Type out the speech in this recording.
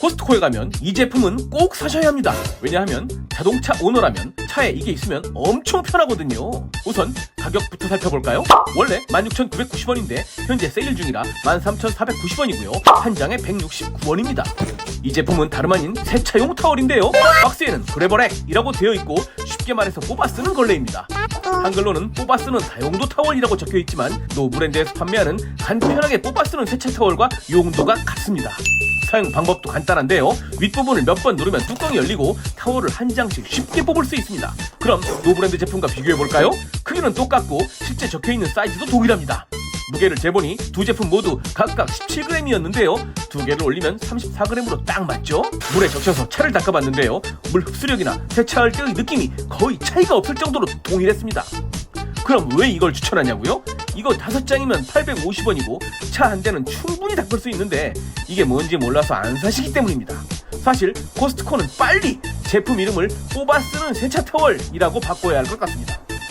코스트코에 가면 이 제품은 꼭 사셔야 합니다. 왜냐하면 자동차 오너라면 차에 이게 있으면 엄청 편하거든요. 우선 가격부터 살펴볼까요? 원래 16,990원인데 현재 세일 중이라 13,490원이고요. 한 장에 169원입니다. 이 제품은 다름 아닌 세차용 타월인데요. 박스에는 그래버렉이라고 되어 있고 쉽게 말해서 뽑아 쓰는 걸레입니다. 한글로는 뽑아 쓰는 다용도 타월이라고 적혀 있지만 노 브랜드에서 판매하는 간편하게 뽑아 쓰는 세차 타월과 용도가 같습니다. 사용 방법도 간단한데요. 윗부분을 몇 번 누르면 뚜껑이 열리고 타월을 한 장씩 쉽게 뽑을 수 있습니다. 그럼 노 브랜드 제품과 비교해 볼까요? 크기는 똑같고 실제 적혀 있는 사이즈도 동일합니다. 무게를 재보니 두 제품 모두 각각 17g이었는데요. 두 개를 올리면 34g으로 딱 맞죠? 물에 적셔서 차를 닦아봤는데요. 물 흡수력이나 세차할 때의 느낌이 거의 차이가 없을 정도로 동일했습니다. 그럼 왜 이걸 추천하냐고요? 이거 다섯 장이면 850원이고 차 한 대는 충분히 닦을 수 있는데 이게 뭔지 몰라서 안 사시기 때문입니다. 사실 코스트코는 빨리 제품 이름을 뽑아 쓰는 세차 타월이라고 바꿔야 할 것 같습니다.